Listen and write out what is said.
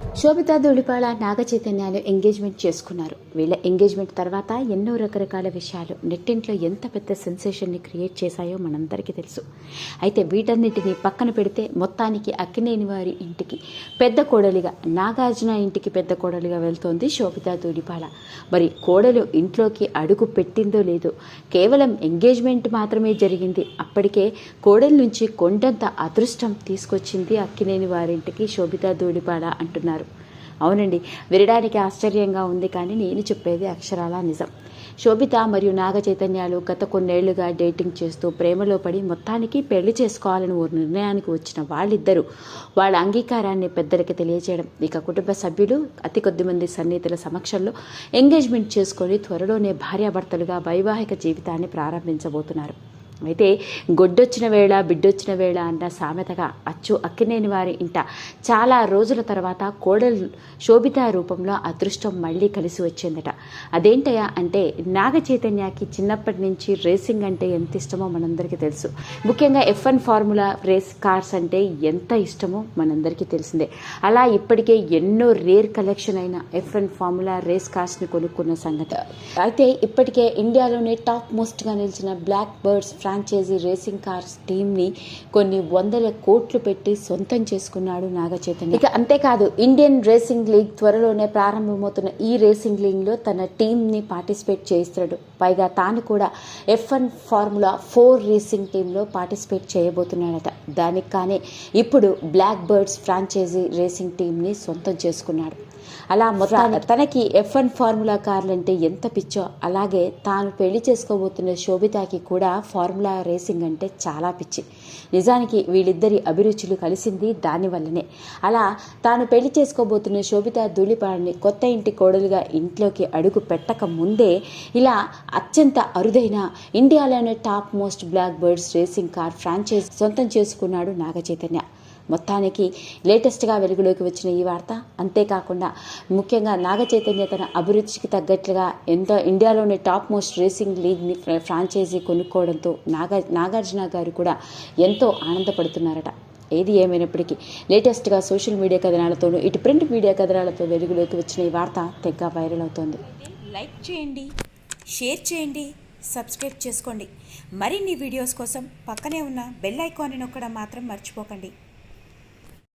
శోభితా ధూళిపాళ నాగ చైతన్యాలు ఎంగేజ్మెంట్ చేసుకున్నారు. వీళ్ళ ఎంగేజ్మెంట్ తర్వాత ఎన్నో రకరకాల విషయాలు నెట్టింట్లో ఎంత పెద్ద సెన్సేషన్ని క్రియేట్ చేశాయో మనందరికీ తెలుసు. అయితే వీటన్నిటిని పక్కన పెడితే మొత్తానికి అక్కినేని వారి ఇంటికి పెద్ద కోడలిగా నాగార్జున ఇంటికి పెద్ద కోడలిగా వెళ్తోంది శోభితా ధూళిపాళ. మరి కోడలు ఇంట్లోకి అడుగు పెట్టిందో లేదో కేవలం ఎంగేజ్మెంట్ మాత్రమే జరిగింది. అప్పటికే కోడలి నుంచి కొండంత అదృష్టం తీసుకొచ్చింది అక్కినేని వారింటికి శోభితా ధూళిపాళ అంటున్నారు. అవునండి వినడానికి ఆశ్చర్యంగా ఉంది కానీ నేను చెప్పేది అక్షరాల నిజం. శోభిత మరియు నాగ చైతన్యాలు గత కొన్నేళ్ళుగా డేటింగ్ చేస్తూ ప్రేమలో పడి మొత్తానికి పెళ్ళి చేసుకోవాలని ఓ నిర్ణయానికి వచ్చిన వాళ్ళిద్దరూ వాళ్ళ అంగీకారాన్ని పెద్దలకి తెలియజేయడం. ఇక కుటుంబ సభ్యులు అతి కొద్ది మంది సన్నిహితుల సమక్షంలో ఎంగేజ్మెంట్ చేసుకొని త్వరలోనే భార్యాభర్తలుగా వైవాహిక జీవితాన్ని ప్రారంభించబోతున్నారు. అయితే గొడ్డొచ్చిన వేళ బిడ్డొచ్చిన వేళ అన్న సామెతగా అచ్చు అక్కినేని వారి ఇంట చాలా రోజుల తర్వాత కోడలు శోభిత రూపంలో అదృష్టం మళ్ళీ కలిసి వచ్చిందట. అదేంటయా అంటే నాగ చైతన్యకి చిన్నప్పటి నుంచి రేసింగ్ అంటే ఎంత ఇష్టమో మనందరికీ తెలుసు. ముఖ్యంగా F one formula race cars అంటే ఎంత ఇష్టమో మనందరికీ తెలిసిందే. అలా ఇప్పటికే ఎన్నో రేర్ కలెక్షన్ అయిన ఎఫ్ వన్ ఫార్ములా రేస్ కార్స్ని కొనుక్కున్న సంగతి. అయితే ఇప్పటికే ఇండియాలోనే టాప్ మోస్ట్గా నిలిచిన Black Birds franchise racing cars టీమ్ని కొన్ని వందల కోట్లు పెట్టి సొంతం చేసుకున్నాడు నాగ చైతన్య ఇక అంతేకాదు ఇండియన్ రేసింగ్ లీగ్ త్వరలోనే ప్రారంభమవుతున్న ఈ రేసింగ్ లీగ్లో తన టీంని పార్టిసిపేట్ చేయిస్తాడు. పైగా తాను కూడా F one formula four racing టీంలో పార్టిసిపేట్ చేయబోతున్నాడట. దానికి కానీ ఇప్పుడు బ్లాక్ బర్డ్స్ ఫ్రాంచైజీ రేసింగ్ టీంని సొంతం చేసుకున్నాడు. అలా మొత్తం తనకి ఎఫ్ వన్ ఫార్ములా కార్లు అంటే ఎంత పిచ్చో అలాగే తాను పెళ్ళి చేసుకోబోతున్న శోభితాకి కూడా ఫార్ములా రేసింగ్ అంటే చాలా పిచ్చి. నిజానికి వీళ్ళిద్దరి అభిరుచులు కలిసింది దానివల్లనే అలా తాను పెళ్ళి చేసుకోబోతున్న శోభిత ధూళిపాడిని కొత్త ఇంటి కోడలుగా ఇంట్లోకి అడుగు పెట్టక ముందే ఇలా అత్యంత అరుదైన ఇండియాలోనే top most Black Birds racing car franchise సొంతం చేసుకున్నాడు నాగచైతన్య. మొత్తానికి లేటెస్ట్గా వెలుగులోకి వచ్చిన ఈ వార్త. అంతేకాకుండా ముఖ్యంగా నాగ చైతన్య తన అభిరుచికి తగ్గట్లుగా ఎంతో ఇండియాలోని టాప్ మోస్ట్ రేసింగ్ లీగ్ని ఫ్రా- ఫ్రాంచైజీ కొనుక్కోవడంతో నాగ నాగార్జున గారు కూడా ఎంతో ఆనందపడుతున్నారట. ఏది ఏమైనప్పటికీ లేటెస్ట్గా సోషల్ మీడియా కథనాలతోనూ ఇటు ప్రింట్ మీడియా కథనాలతో వెలుగులోకి వచ్చిన ఈ వార్త తెగ వైరల్ అవుతోంది. లైక్ చేయండి షేర్ చేయండి సబ్స్క్రైబ్ చేసుకోండి. మరిన్ని వీడియోస్ కోసం పక్కనే ఉన్న బెల్ ఐకాన్ని నొక్కడం మాత్రం మర్చిపోకండి.